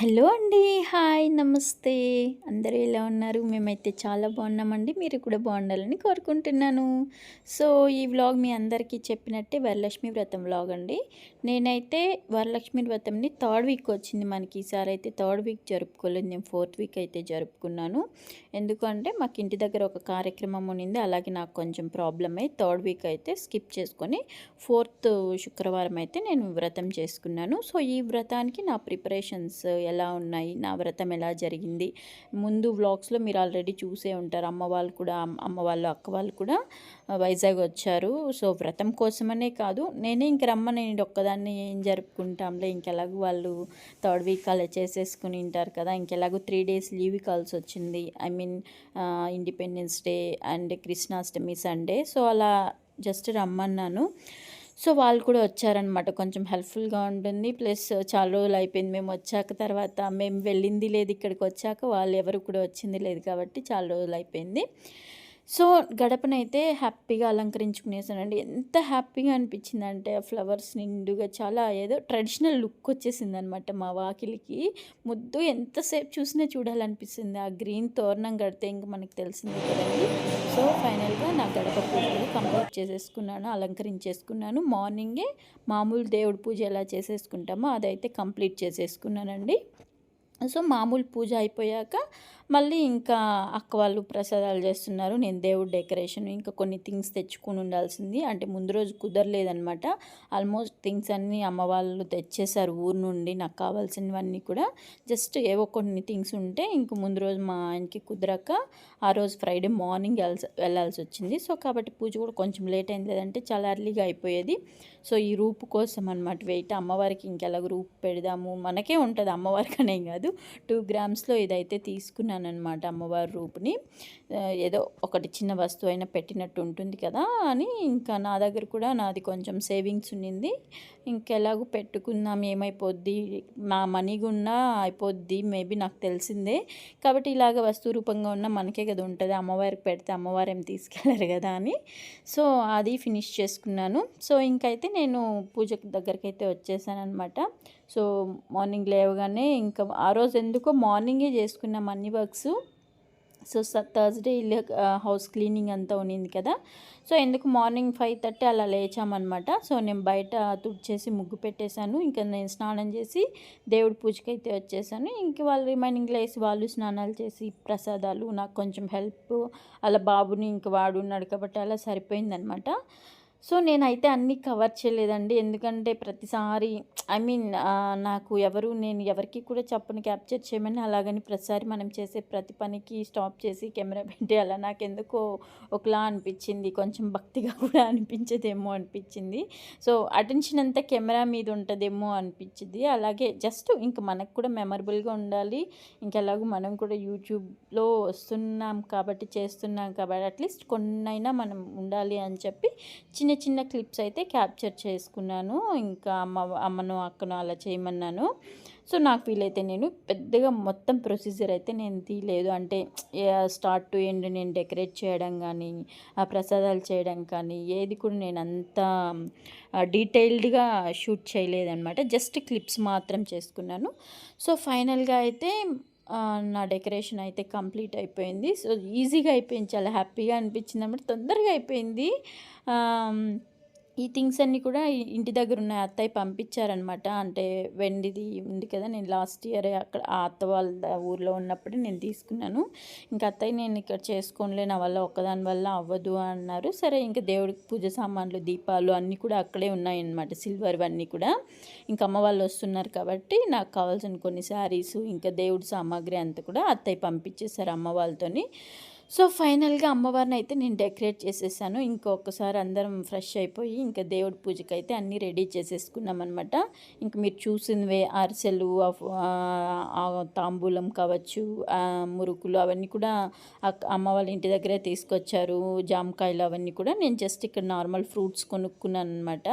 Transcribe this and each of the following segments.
Hello అండి. Hi నమస్తే. అందరూ ఎలా ఉన్నారు? మేమైతే చాలా బాగున్నామండి. మీరు కూడా బాగుండాలని కోరుకుంటున్నాను. సో ఈ వ్లాగ్ మీ అందరికీ చెప్పినట్టే వరలక్ష్మి వ్రతం వ్లాగ్ అండి. నేనైతే వరలక్ష్మి వ్రతంని థర్డ్ వీక్ వచ్చింది మనకి. ఈసారి అయితే థర్డ్ వీక్ జరుపుకోలేదు. నేను ఫోర్త్ వీక్ అయితే జరుపుకున్నాను. ఎందుకంటే మాకు ఇంటి దగ్గర ఒక కార్యక్రమం ఉన్నింది అలాగే నాకు కొంచెం ప్రాబ్లం అయ్యి థర్డ్ వీక్ అయితే స్కిప్ చేసుకొని ఫోర్త్ శుక్రవారం అయితే నేను వ్రతం చేసుకున్నాను. సో ఈ వ్రతానికి నా ప్రిపరేషన్స్ ఎలా ఉన్నాయి నా వ్రతం ఎలా జరిగింది ముందు వ్లాగ్స్లో మీరు ఆల్రెడీ చూసే ఉంటారు. అమ్మ వాళ్ళు కూడా అమ్మ- వాళ్ళు అక్క వాళ్ళు కూడా వైజాగ్ వచ్చారు. సో వ్రతం కోసమనే కాదు నేనే ఇంక రమ్మని ఒక్కదాన్ని ఏం జరుపుకుంటాంలే ఇంకెలాగో వాళ్ళు థర్డ్ వీక్ అలా చేసేసుకుని ఉంటారు కదా ఇంకెలాగో త్రీ డేస్ లీవ్ కాల్సి వచ్చింది. I mean mean independence day and Krishnashtami Sunday so అలా జస్ట్ రమ్మన్నాను. సో వాళ్ళు కూడా వచ్చారనమాట కొంచెం హెల్ప్ఫుల్గా ఉంటుంది. ప్లస్ చాలా రోజులు అయిపోయింది. మేము వచ్చాక తర్వాత మేము వెళ్ళింది లేదు ఇక్కడికి వచ్చాక వాళ్ళు ఎవరు కూడా వచ్చింది లేదు కాబట్టి చాలా రోజులు అయిపోయింది. సో గడపనైతే హ్యాపీగా అలంకరించుకునేసానండి. ఎంత హ్యాపీగా అనిపించిందంటే ఆ ఫ్లవర్స్ నిండుగా చాలా ఏదో ట్రెడిషనల్ లుక్ వచ్చేసింది అనమాట మా వాకిలికి. ముద్దు ఎంతసేపు చూసినా చూడాలనిపిస్తుంది. ఆ గ్రీన్ తోరణం కడితే ఇంక మనకు తెలిసిందే కదండి. సో ఫైనల్గా నా గడప పూజలు కంప్లీట్ చేసేసుకున్నాను అలంకరించేసుకున్నాను. మార్నింగే మామూలు దేవుడి పూజ ఎలా చేసేసుకుంటామో అదైతే కంప్లీట్ చేసేసుకున్నానండి. సో మామూలు పూజ అయిపోయాక మళ్ళీ ఇంకా అక్క వాళ్ళు ప్రసాదాలు చేస్తున్నారు. నేను దేవుడు డెకరేషన్ ఇంకా కొన్ని థింగ్స్ తెచ్చుకుని ఉండాల్సింది. అంటే ముందు రోజు కుదరలేదనమాట ఆల్మోస్ట్ థింగ్స్ అన్నీ అమ్మ వాళ్ళు తెచ్చేసారు ఊరు నుండి నాకు కావాల్సినవన్నీ కూడా. జస్ట్ ఏవో కొన్ని థింగ్స్ ఉంటే ఇంక ముందు రోజు మా ఆయనకి కుదరక ఆ రోజు ఫ్రైడే మార్నింగ్ వెళ్ళాల్సి వెళ్ళాల్సి వచ్చింది. సో కాబట్టి పూజ కూడా కొంచెం లేట్ అయింది. లేదంటే చాలా ఎర్లీగా అయిపోయేది. సో ఈ రూపు కోసం అనమాట వెయిట్. అమ్మవారికి ఇంకెలాగ రూపు పెడదాము? మనకే ఉంటుంది అమ్మవారికి అనే కాదు. టూ గ్రామ్స్లో ఇదైతే తీసుకున్నాను. అనమాట అమ్మవారి రూపుని. ఏదో ఒకటి చిన్న వస్తువు అయినా పెట్టినట్టు ఉంటుంది కదా అని ఇంకా నా దగ్గర కూడా నాది కొంచెం సేవింగ్స్ ఉన్నింది. ఇంకెలాగో పెట్టుకుందాం ఏమైపోద్ది? నా మనీ గున్నా అయిపోద్ది మేబీ నాకు తెలిసిందే. కాబట్టి ఇలాగ వస్తు రూపంగా ఉన్న మనకే కదా ఉంటుంది. అమ్మవారికి పెడితే అమ్మవారు ఏం తీసుకెళ్ళరు కదా అని. సో అది ఫినిష్ చేసుకున్నాను. సో ఇంకైతే నేను పూజ దగ్గరికి అయితే వచ్చేసాను అనమాట సో మార్నింగ్ లేవగానే ఇంకా ఆ రోజు ఎందుకో మార్నింగే చేసుకున్నాం అన్ని వర్క్స్. సో థర్స్డే ఇల్లు హౌస్ క్లీనింగ్ అంతా ఉన్నింది కదా. సో ఎందుకు మార్నింగ్ ఫైవ్ థర్టీ అలా లేచామన్నమాట. సో నేను బయట తుడిచేసి ముగ్గు పెట్టేశాను. ఇంకా నేను స్నానం చేసి దేవుడి పూజకి అయితే వచ్చేసాను. ఇంక వాళ్ళు రిమైనింగ్ లేసి వాళ్ళు స్నానాలు చేసి ప్రసాదాలు నాకు కొంచెం హెల్ప్ అలా బాబుని ఇంక వాడు ఉన్నాడు కాబట్టి అలా సరిపోయిందనమాట సో నేనైతే అన్నీ కవర్ చేయలేదండి. ఎందుకంటే ప్రతిసారి ఐ మీన్ నాకు ఎవరు నేను ఎవరికి కూడా చెప్పని క్యాప్చర్ చేయమని అలాగని ప్రతిసారి మనం చేసే ప్రతి పనికి స్టాప్ చేసి కెమెరా పెట్టి అలా నాకు ఎందుకో ఒకలా అనిపించింది. కొంచెం భక్తిగా కూడా అనిపించేదేమో అనిపించింది. సో అటెన్షన్ అంతా కెమెరా మీద ఉంటుందేమో అనిపించింది. అలాగే జస్ట్ ఇంకా మనకు కూడా మెమరబుల్గా ఉండాలి. ఇంకెలాగో మనం కూడా యూట్యూబ్లో వస్తున్నాం కాబట్టి చేస్తున్నాం కాబట్టి అట్లీస్ట్ కొన్నైనా మనం ఉండాలి అని చెప్పి చిన్న చిన్న క్లిప్స్ అయితే క్యాప్చర్ చేసుకున్నాను. ఇంకా అమ్మ అమ్మను అక్కను అలా చేయమన్నాను. సో నాకు వీలైతే నేను పెద్దగా మొత్తం ప్రొసీజర్ అయితే నేను తీయలేదు. అంటే స్టార్ట్ టు ఎండ్ నేను డెకరేట్ చేయడం కానీ ఆ ప్రసాదాలు చేయడం కానీ ఏది కూడా నేను అంత డీటెయిల్డ్గా షూట్ చేయలేదన్నమాట. జస్ట్ క్లిప్స్ మాత్రం చేసుకున్నాను. సో ఫైనల్గా అయితే నా డెకరేషన్ అయితే కంప్లీట్ అయిపోయింది. సో ఈజీగా అయిపోయింది. చాలా హ్యాపీగా అనిపించింది. అన్నమాట తొందరగా అయిపోయింది. ఈ థింగ్స్ అన్నీ కూడా ఇంటి దగ్గర ఉన్న అత్తయ్య పంపించారనమాట అంటే వెండిది ఉంది కదా నేను లాస్ట్ ఇయర్ అక్కడ ఆ అత్త వాళ్ళ ఊర్లో ఉన్నప్పుడు నేను తీసుకున్నాను. ఇంకా అత్తయ్య నేను ఇక్కడ చేసుకోనిలే నా వల్ల ఒక్కదాని వల్ల అవ్వదు అన్నారు. సరే ఇంకా దేవుడికి పూజ సామాన్లు దీపాలు అన్నీ కూడా అక్కడే ఉన్నాయన్నమాట సిల్వర్ అన్నీ కూడా. ఇంకా అమ్మ వాళ్ళు వస్తున్నారు కాబట్టి నాకు కావాల్సిన కొన్ని శారీస్ ఇంకా దేవుడి సామాగ్రి అంతా కూడా అత్తయ్య పంపించేశారు అమ్మ వాళ్ళతోని. సో ఫైనల్గా అమ్మవారిని అయితే నేను డెకరేట్ చేసేసాను. ఇంకొకసారి అందరం ఫ్రెష్ అయిపోయి ఇంకా దేవుడి పూజకి అయితే అన్నీ రెడీ చేసేసుకున్నాం అనమాట ఇంక మీరు చూసినవే అరిసెలు తాంబూలం కావచ్చు మురుకులు అవన్నీ కూడా అక్క- అమ్మ వాళ్ళ ఇంటి దగ్గరే తీసుకొచ్చారు. జామకాయలు అవన్నీ కూడా నేను జస్ట్ ఇక్కడ నార్మల్ ఫ్రూట్స్ కొనుక్కున్నాను అనమాట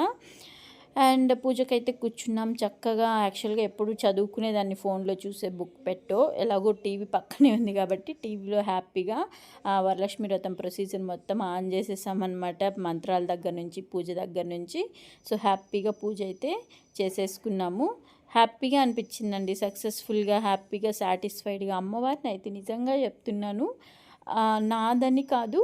అండ్ పూజకైతే కూర్చున్నాం. చక్కగా యాక్చువల్గా ఎప్పుడు చదువుకునేదాన్ని ఫోన్లో చూసే బుక్ పెట్టో ఎలాగో టీవీ పక్కనే ఉంది కాబట్టి టీవీలో హ్యాపీగా వరలక్ష్మి వ్రతం ప్రొసీజర్ మొత్తం ఆన్ చేసేసామన్నమాట. మంత్రాల దగ్గర నుంచి పూజ దగ్గర నుంచి. సో హ్యాపీగా పూజ అయితే చేసేసుకున్నాము. హ్యాపీగా అనిపించిందండి. సక్సెస్ఫుల్గా హ్యాపీగా సాటిస్ఫైడ్గా అమ్మవారిని అయితే నిజంగా చెప్తున్నాను. నాదని కాదు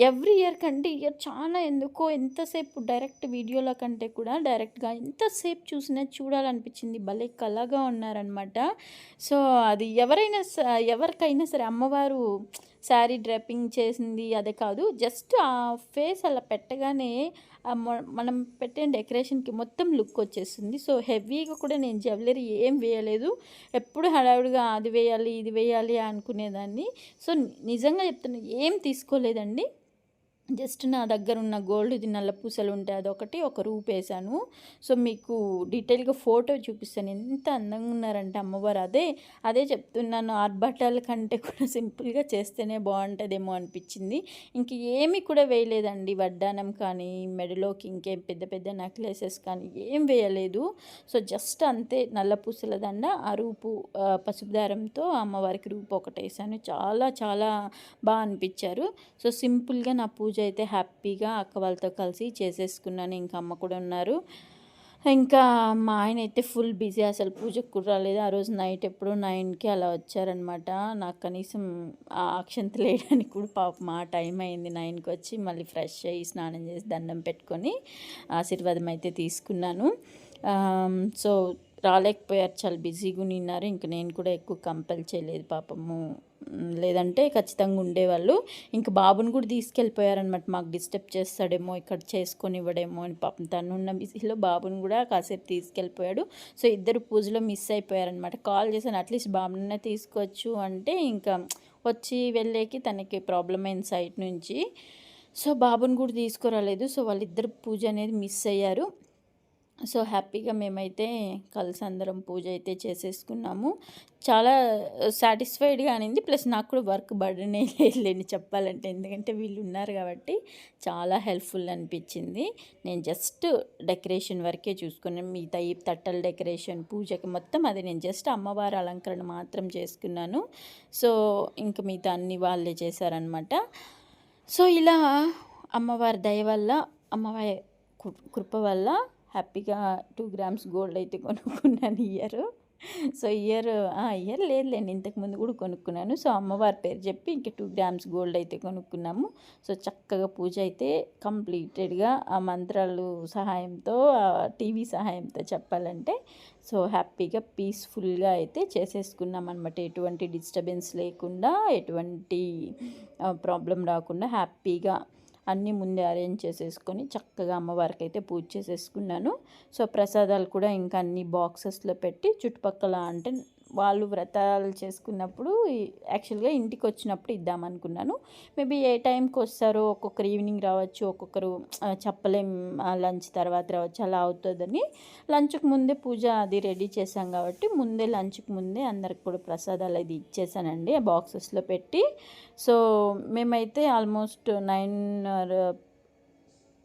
ఎవ్రీ ఇయర్ కంటే ఇయర్ చాలా ఎందుకో ఎంతసేపు డైరెక్ట్ వీడియోల కంటే కూడా డైరెక్ట్గా ఎంతసేపు చూసినా చూడాలనిపించింది. భలే కళగా ఉన్నారనమాట సో అది ఎవరైనా స- ఎవరికైనా సరే అమ్మవారు శారీ డ్రెప్పింగ్ చేసింది అదే కాదు జస్ట్ ఆ ఫేస్ అలా పెట్టగానే మనం పెట్టిన డెకరేషన్కి మొత్తం లుక్ వచ్చేస్తుంది సో హెవీగా కూడా నేను జ్యువెలరీ ఏం వేయలేదు. ఎప్పుడు హడావుడిగా అది వేయాలి ఇది వేయాలి అనుకునేదాన్ని. సో నిజంగా చెప్తున్నా ఏం తీసుకోలేదండి. జస్ట్ నా దగ్గర ఉన్న గోల్డ్ది నల్ల పూసలు ఉంటాయి అదొకటి ఒక రూప్ వేసాను సో మీకు డీటెయిల్గా ఫోటో చూపిస్తాను. ఎంత అందంగా ఉన్నారంటే అమ్మవారు. అదే అదే చెప్తున్నాను. ఆర్భటాల కంటే కూడా సింపుల్గా చేస్తేనే బాగుంటుందేమో అనిపించింది. ఇంక ఏమి కూడా వేయలేదండి. వడ్డానం కానీ మెడలోకి ఇంకేం పెద్ద పెద్ద నెక్లెసెస్ కానీ ఏం వేయలేదు. సో జస్ట్ అంతే నల్ల పూసల దండ ఆ రూపు పసుపు దారంతో అమ్మవారికి రూపు ఒకటి వేసాను చాలా చాలా బాగా అనిపించారు. సో సింపుల్గా నా పూజ పూజ అయితే హ్యాపీగా అక్క వాళ్ళతో కలిసి చేసేసుకున్నాను. ఇంకా అమ్మ కూడా ఉన్నారు. ఇంకా మా ఆయన అయితే ఫుల్ బిజీ. అసలు పూజకు కూడా రాలేదు. ఆ రోజు నైట్ ఎప్పుడు నైన్కి అలా వచ్చారనమాట నాకు కనీసం ఆ లేయడానికి కూడా పాపం మా టైం అయింది. నైన్కి వచ్చి మళ్ళీ ఫ్రెష్ అయ్యి స్నానం చేసి దండం పెట్టుకొని ఆశీర్వాదం అయితే తీసుకున్నాను. సో రాలేకపోయారు. చాలా బిజీగా ఉన్నారు. ఇంక నేను కూడా ఎక్కువ కంపెల్ చేయలేదు. పాపము లేదంటే ఖచ్చితంగా ఉండేవాళ్ళు. ఇంక బాబుని కూడా తీసుకెళ్ళిపోయారనమాట మాకు డిస్టర్బ్ చేస్తాడేమో ఇక్కడ చేసుకొని ఇవ్వడేమో అని పాపం తను ఉన్న బిజీలో బాబుని కూడా కాసేపు తీసుకెళ్ళిపోయాడు. సో ఇద్దరు పూజలో మిస్ అయిపోయారనమాట కాల్ చేశాను అట్లీస్ట్ బాబునే తీసుకోవచ్చు. అంటే ఇంకా వచ్చి వెళ్ళేకి తనకి ప్రాబ్లం అయింది సైట్ నుంచి. సో బాబుని కూడా తీసుకురాలేదు. సో వాళ్ళిద్దరు పూజ అనేది మిస్ అయ్యారు. సో హ్యాపీగా మేమైతే కలిసి అందరం పూజ అయితే చేసేసుకున్నాము. చాలా సాటిస్ఫైడ్గా అనింది. ప్లస్ నాకు కూడా వర్క్ బర్డనే లేని చెప్పాలంటే. ఎందుకంటే వీళ్ళు ఉన్నారు కాబట్టి చాలా హెల్ప్ఫుల్ అనిపించింది. నేను జస్ట్ డెకరేషన్ వరకే చూసుకున్నాను మిగతా ఈ తట్టల డెకరేషన్ పూజకి మొత్తం అది నేను జస్ట్ అమ్మవారి అలంకరణ మాత్రం చేసుకున్నాను. సో ఇంక మిగతా అన్ని వాళ్ళే చేశారనమాట సో ఇలా అమ్మవారి దయ వల్ల అమ్మవారి కృప వల్ల హ్యాపీగా టూ గ్రామ్స్ గోల్డ్ అయితే కొనుక్కున్నాను ఇయర్. సో ఇయర్ ఇయర్ లేదులేండి ఇంతకుముందు కూడా కొనుక్కున్నాను. సో అమ్మవారి పేరు చెప్పి ఇంక టూ గ్రామ్స్ గోల్డ్ అయితే కొనుక్కున్నాము. సో చక్కగా పూజ అయితే కంప్లీటెడ్గా ఆ మంత్రాలు సహాయంతో టీవీ సహాయంతో చెప్పాలంటే సో హ్యాపీగా పీస్ఫుల్గా అయితే చేసేసుకున్నాం అనమాట ఎటువంటి డిస్టర్బెన్స్ లేకుండా ఎటువంటి ప్రాబ్లం రాకుండా హ్యాపీగా అన్నీ ముందే అరేంజ్ చేసేసుకొని చక్కగా అమ్మవారికి అయితే పూజ చేసేసుకున్నాను. సో ప్రసాదాలు కూడా ఇంకా అన్ని బాక్సెస్లో పెట్టి చుట్టుపక్కల అంటే వాళ్ళు వ్రతాలు చేసుకున్నప్పుడు యాక్చువల్గా ఇంటికి వచ్చినప్పుడు ఇద్దామనుకున్నాను మేబీ ఏ టైంకి వస్తారో ఒక్కొక్కరు ఈవినింగ్ రావచ్చు ఒక్కొక్కరు చెప్పలేం లంచ్ తర్వాత రావచ్చు అలా అవుతుందని. లంచ్కి ముందే పూజ అది రెడీ చేశాం కాబట్టి ముందే లంచ్కి ముందే అందరికి కూడా ప్రసాదాలు అది ఇచ్చేసానండి ఆ బాక్సెస్లో పెట్టి. సో మేమైతే ఆల్మోస్ట్ నైన్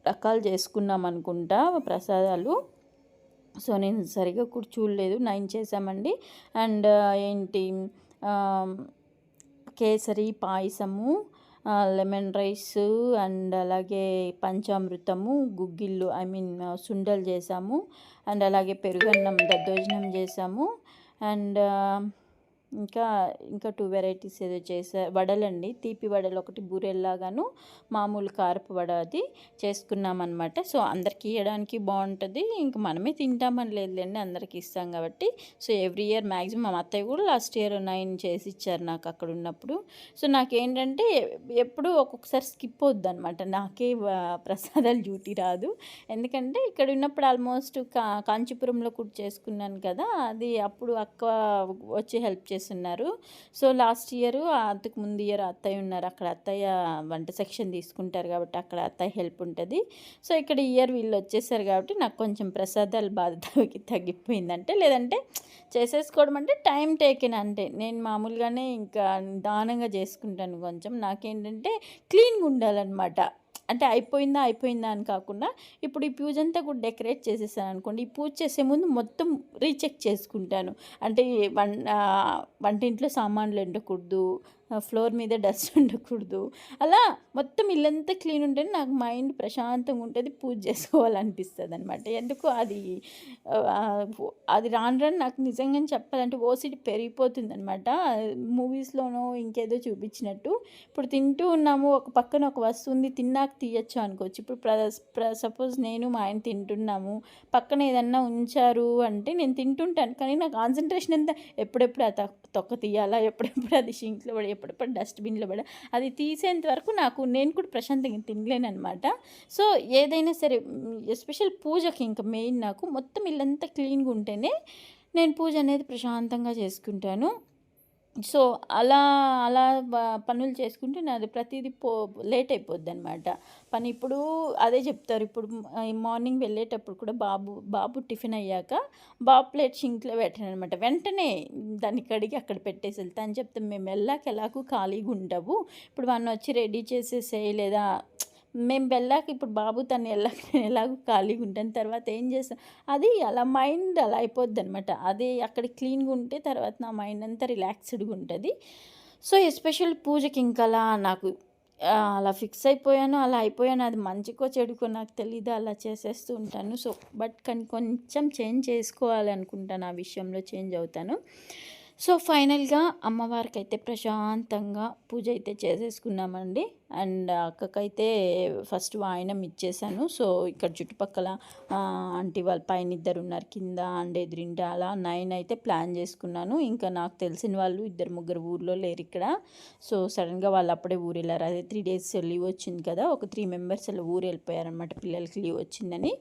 రకాలు చేసుకున్నాం అనుకుంటా ప్రసాదాలు. సో నేను సరిగా కూడా చూడలేదు. నైన్ చేసామండి అండ్ ఏంటి కేసరి పాయసము లెమన్ రైస్ అండ్ అలాగే పంచామృతము గుగ్గిళ్ళు ఐ మీన్ సుండలు చేసాము. అండ్ అలాగే పెరుగన్నం దద్దోజనం చేసాము. అండ్ ఇంకా ఇంకా టూ వెరైటీస్ ఏదో చేసా వడలండి. తీపి వడలు ఒకటి బూరెల్లాగాను మామూలు కారపు వడ అది చేసుకున్నామన్నమాట. సో అందరికీ ఇవ్వడానికి బాగుంటుంది ఇంకా మనమే తింటామని లేదులేండి అందరికీ ఇస్తాం కాబట్టి. సో ఎవ్రీ ఇయర్ మ్యాక్సిమం మా అత్తయ్య కూడా లాస్ట్ ఇయర్ నైన్ చేసి ఇచ్చారు నాకు అక్కడ ఉన్నప్పుడు. సో నాకేంటంటే ఎప్పుడు ఒక్కొక్కసారి స్కిప్ అవుద్ది అనమాట నాకే ప్రసాదాలు డ్యూటీ రాదు. ఎందుకంటే ఇక్కడ ఉన్నప్పుడు ఆల్మోస్ట్ కా కాంచీపురంలో కూడా చేసుకున్నాను కదా అది అప్పుడు అక్క వచ్చి హెల్ప్ చేస్తున్నారు. సో లాస్ట్ ఇయర్ అంతకు ముందు ఇయర్ అత్తయ్య ఉన్నారు. అక్కడ అత్తయ్య వంట సెక్షన్ తీసుకుంటారు కాబట్టి అక్కడ అత్తయ్య హెల్ప్ ఉంటుంది. సో ఇక్కడ ఇయర్ వీళ్ళు వచ్చేసారు కాబట్టి నాకు కొంచెం ప్రసాదాలు బాధ తగ్గిపోయిందంటే లేదంటే చేసేసుకోవడం అంటే టైం టేకెన్ అంటే నేను మామూలుగానే ఇంకా నిదానంగా చేసుకుంటాను కొంచెం. నాకేంటంటే క్లీన్గా ఉండాలన్నమాట. అంటే అయిపోయిందా అయిపోయిందా అని కాకుండా ఇప్పుడు ఈ పూజ అంతా కూడా డెకరేట్ చేసేసాను అనుకోండి. ఈ పూజ చేసే ముందు మొత్తం రీచెక్ చేసుకుంటాను. అంటే వన్ వంటింట్లో సామాన్లు ఎండకూడదు ఫ్లోర్ మీద డస్ట్ ఉండకూడదు. అలా మొత్తం ఇల్లంతా క్లీన్ ఉంటేనే నాకు మైండ్ ప్రశాంతంగా ఉంటుంది పూజ చేసుకోవాలనిపిస్తుంది అనమాట ఎందుకు అది అది రాను రాను నాకు నిజంగా చెప్పాలంటే ఓసిడి పెరిగిపోతుంది అనమాట మూవీస్లోనో ఇంకేదో చూపించినట్టు ఇప్పుడు తింటూ ఉన్నాము ఒక పక్కన ఒక వస్తువు ఉంది తిన్నాక తీయచ్చు అనుకోవచ్చు. ఇప్పుడు ప్ర ప్ర సపోజ్ నేను మా ఆయన తింటున్నాము పక్కన ఏదన్నా ఉంచారు అంటే నేను తింటుంటాను. కానీ నా కాన్సన్ట్రేషన్ ఎంత ఎప్పుడెప్పుడు ఆ తొక్క తీయాలా ఎప్పుడెప్పుడు అది షింక్లో ఎప్పటిప్పుడు డస్ట్బిన్లో పడ. అది తీసేంత వరకు నాకు నేను కూడా ప్రశాంతంగా తినలేను అనమాట సో ఏదైనా సరే ఎస్పెషల్ పూజకి ఇంకా మెయిన్ నాకు మొత్తం ఇల్లంతా క్లీన్గా ఉంటేనే నేను పూజ అనేది ప్రశాంతంగా చేసుకుంటాను. సో అలా అలా పనులు చేసుకుంటే నాది ప్రతిదీ పో లేట్ అయిపోద్ది అనమాట పని ఇప్పుడు అదే చెప్తారు. ఇప్పుడు మార్నింగ్ వెళ్ళేటప్పుడు కూడా బాబు బాబు టిఫిన్ అయ్యాక బాబు ప్లేట్ షింక్లో పెట్టాను అనమాట వెంటనే దాన్ని కడిగి అక్కడ పెట్టేసి వెళ్తా అని చెప్తాం మేము వెళ్ళాక ఎలాగూ ఖాళీగా ఉండవు. ఇప్పుడు వాడిని వచ్చి రెడీ చేసేసేయి లేదా మేము వెళ్ళాక ఇప్పుడు బాబు తను వెళ్ళాక నేను ఎలాగో ఖాళీగా ఉంటాను. తర్వాత ఏం చేస్తాను అది అలా మైండ్ అలా అయిపోద్ది అనమాట అది అక్కడ క్లీన్గా ఉంటే తర్వాత నా మైండ్ అంతా రిలాక్స్డ్గా ఉంటుంది. సో ఎస్పెషల్ పూజకి ఇంకా అలా నాకు అలా ఫిక్స్ అయిపోయాను అలా అయిపోయాను. అది మంచికో చెడుకో నాకు తెలీదు. అలా చేసేస్తూ ఉంటాను. సో బట్ కానీ కొంచెం చేంజ్ చేసుకోవాలి అనుకుంటాను ఆ విషయంలో చేంజ్ అవుతాను. సో ఫైనల్గా అమ్మవారికి అయితే ప్రశాంతంగా పూజ అయితే చేసేసుకున్నామండి. అండ్ అక్కకైతే ఫస్ట్ వాయనం ఇచ్చేసాను. సో ఇక్కడ చుట్టుపక్కల ఆంటీ వాళ్ళ పైన ఇద్దరు ఉన్నారు కింద అండ్ ఎదురింట అలా నైన్ అయితే ప్లాన్ చేసుకున్నాను. ఇంకా నాకు తెలిసిన వాళ్ళు ఇద్దరు ముగ్గురు ఊర్లో లేరు ఇక్కడ. సో సడన్గా వాళ్ళు అప్పుడే ఊరు వెళ్ళారు అదే త్రీ డేస్ లీవ్ వచ్చింది కదా ఒక త్రీ మెంబర్స్ అలా ఊరు వెళ్ళిపోయారనమాట పిల్లలకి లీవ్ వచ్చిందని.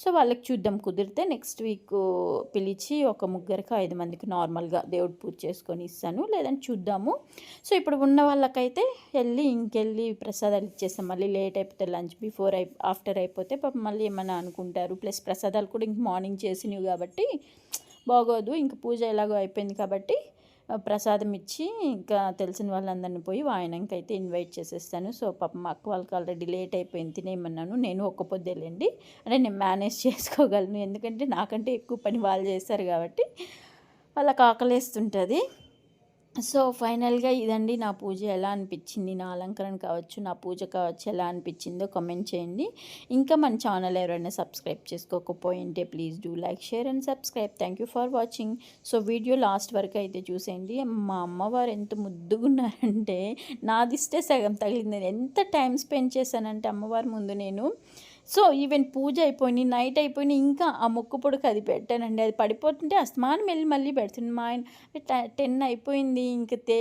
సో వాళ్ళకి చూద్దాం కుదిరితే నెక్స్ట్ వీక్ పిలిచి ఒక ముగ్గురికి ఐదు మందికి నార్మల్గా దేవుడు పూజ చేసుకొని ఇస్తాను. లేదంటే చూద్దాము. సో ఇప్పుడు ఉన్న వాళ్ళకైతే వెళ్ళి ఇంకెళ్ళి ప్రసాదాలు ఇచ్చేస్తాం. మళ్ళీ లేట్ అయిపోతే లంచ్ బిఫోర్ అయి ఆఫ్టర్ అయిపోతే పాపం మళ్ళీ ఏమైనా అనుకుంటారు. ప్లస్ ప్రసాదాలు కూడా ఇంక మార్నింగ్ చేసినవి కాబట్టి బాగోదు. ఇంక పూజ ఎలాగో అయిపోయింది కాబట్టి ప్రసాదం ఇచ్చి ఇంకా తెలిసిన వాళ్ళందరిని పోయి వాయనంకి అయితే ఇన్వైట్ చేసేస్తాను. సో పాపం మా అక్క వాళ్ళకి ఆల్రెడీ లేట్ అయిపోయింది. తినేయమన్నాను. నేను ఒక్క పొద్దులేండి వెళ్ళండి అంటే నేను మేనేజ్ చేసుకోగలను. ఎందుకంటే నాకంటే ఎక్కువ పని వాళ్ళు చేస్తారు కాబట్టి వాళ్ళకి ఆకలేస్తుంటుంది. సో ఫైనల్గా ఇదండి నా పూజ ఎలా అనిపించింది? నా అలంకరణ కావచ్చు నా పూజ కావచ్చు ఎలా అనిపించిందో కామెంట్ చేయండి. ఇంకా మన ఛానల్ ఎవరైనా subscribe చేసుకోకపోయింటే please do like share and subscribe. Thank you for watching. So video last వరకు అయితే చూసేయండి. మా అమ్మవారు ఎంత ముద్దుగా ఉన్నారంటే నాదిస్తే సగం తగిలింది. ఎంత టైం స్పెండ్ చేశానంటే అమ్మవారి ముందు నేను సో ఈవెన్ పూజ అయిపోయి నైట్ అయిపోయి ఇంకా ఆ మొక్కు పొడుకు అది పెట్టానండి. అది పడిపోతుంటే అస్మానం వెళ్ళి మళ్ళీ పెడుతుంది మా ఆయన టెన్ అయిపోయింది ఇంకా దే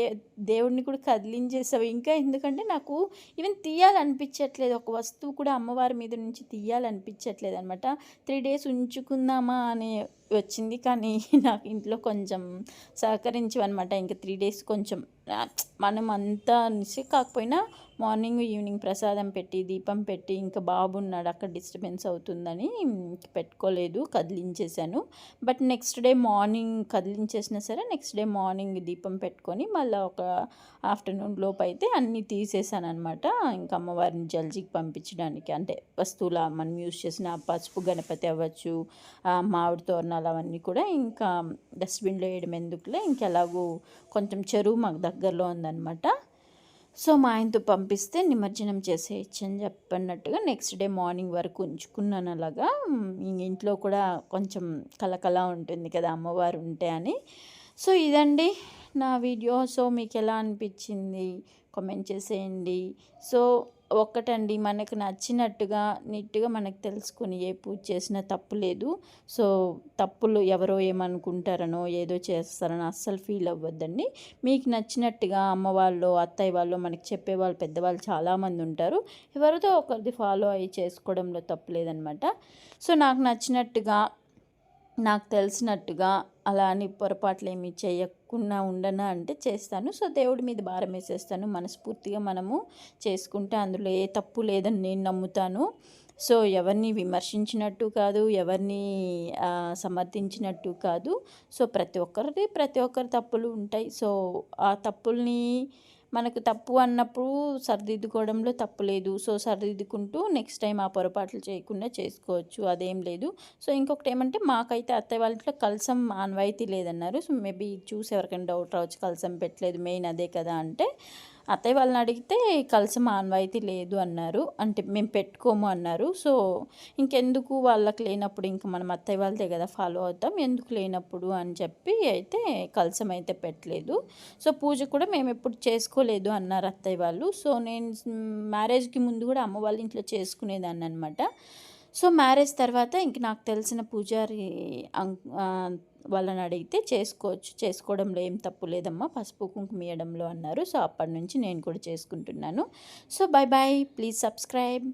దేవుడిని కూడా కదిలించేసావు. ఇంకా ఎందుకంటే నాకు ఈవెన్ తీయాలనిపించట్లేదు. ఒక వస్తువు కూడా అమ్మవారి మీద నుంచి తీయాలనిపించట్లేదు అనమాట త్రీ డేస్ ఉంచుకుందామా అని వచ్చింది కానీ నాకు ఇంట్లో కొంచెం సహకరించవన్నమాట. ఇంకా త్రీ డేస్ కొంచెం మనం అంతా నిసి కాకపోయినా మార్నింగ్ ఈవినింగ్ ప్రసాదం పెట్టి దీపం పెట్టి ఇంకా బాబు ఉన్నాడు అక్కడ డిస్టర్బెన్స్ అవుతుందని పెట్టుకోలేదు కదిలించేశాను. బట్ నెక్స్ట్ డే మార్నింగ్ కదిలించేసినా సరే నెక్స్ట్ డే మార్నింగ్ దీపం పెట్టుకొని మళ్ళీ ఒక ఆఫ్టర్నూన్ లోపు అయితే అన్నీ తీసేసాను అనమాట ఇంకా అమ్మవారిని జల్జీకి పంపించడానికి అంటే వస్తువుల మనం యూజ్ చేసిన పసుపు గణపతి అవ్వచ్చు మామిడి తోరణ విత్తనాలు అవన్నీ కూడా ఇంకా డస్ట్బిన్లో వేయడం ఎందుకులే ఇంకెలాగూ కొంచెం చెరువు మాకు దగ్గరలో ఉందన్నమాట. సో మా ఆయనతో పంపిస్తే నిమజ్జనం చేసేయచ్చు అని చెప్పన్నట్టుగా నెక్స్ట్ డే మార్నింగ్ వరకు ఉంచుకున్నాను అలాగా. ఇంట్లో కూడా కొంచెం కలకల ఉంటుంది కదా అమ్మవారు ఉంటే అని. సో ఇదండి నా వీడియో. సో మీకు ఎలా అనిపించింది? కామెంట్ చేసేయండి. సో ఒక్కటండి. మనకు నచ్చినట్టుగా నీట్గా మనకు తెలుసుకొని ఏ పూజ చేసినా తప్పు లేదు. సో తప్పులు ఎవరో ఏమనుకుంటారనో ఏదో చేస్తారనో అస్సలు ఫీల్ అవ్వద్దండి. మీకు నచ్చినట్టుగా అమ్మ వాళ్ళు అత్తయ్య వాళ్ళు మనకి చెప్పేవాళ్ళు పెద్దవాళ్ళు చాలామంది ఉంటారు. ఎవరితో ఒకరిది ఫాలో అయ్యి చేసుకోవడంలో తప్పు లేదనమాట. సో నాకు నచ్చినట్టుగా నాకు తెలిసినట్టుగా అలా అని పొరపాట్లు ఏమి చేయకుండా ఉండనా అంటే చేస్తాను. సో దేవుడి మీద భారం వేసేస్తాను. మనస్ఫూర్తిగా మనము చేసుకుంటే అందులో ఏ తప్పు లేదని నేను నమ్ముతాను. సో ఎవరిని విమర్శించినట్టు కాదు ఎవరిని సమర్థించినట్టు కాదు. సో ప్రతి ఒక్కరిది ప్రతి ఒక్కరి తప్పులు ఉంటాయి. సో ఆ తప్పుల్ని మనకు తప్పు అన్నప్పుడు సరిదిద్దుకోవడంలో తప్పు లేదు. సో సరిదిద్దుకుంటూ నెక్స్ట్ టైం ఆ పొరపాట్లు చేయకుండా చేసుకోవచ్చు. అదేం లేదు. సో ఇంకొకటి ఏమంటే మాకైతే అత్తయ్య వాళ్ళ ఇంట్లో కలసం ఆన్వాయితీ లేదన్నారు. సో మేబీ చూసి ఎవరికైనా డౌట్ రావచ్చు కలసం పెట్టలేదు మెయిన్ అదే కదా అంటే. అత్తయ్య వాళ్ళని అడిగితే కలసం ఆనవాయితీ లేదు అన్నారు. అంటే మేము పెట్టుకోము అన్నారు. సో ఇంకెందుకు? వాళ్ళకి లేనప్పుడు ఇంకా మనం అత్తయ్య వాళ్ళదే కదా ఫాలో అవుతాం. ఎందుకు లేనప్పుడు? అని చెప్పి అయితే కలసం అయితే పెట్టలేదు. సో పూజ కూడా మేము ఎప్పుడు చేసుకోలేదు అన్నారు అత్తయ్య వాళ్ళు. సో నేను మ్యారేజ్కి ముందు కూడా అమ్మ వాళ్ళ ఇంట్లో చేసుకునేదాన్ని అనమాట సో మ్యారేజ్ తర్వాత ఇంక నాకు తెలిసిన పూజారి వాళ్ళని అడిగితే చేసుకోవచ్చు చేసుకోవడంలో ఏం తప్పు లేదమ్మా. పసుపు కుంకుమ ఇవ్వడంలో అన్నారు. సో అప్పటి నుంచి నేను కూడా చేసుకుంటున్నాను. So bye bye please subscribe.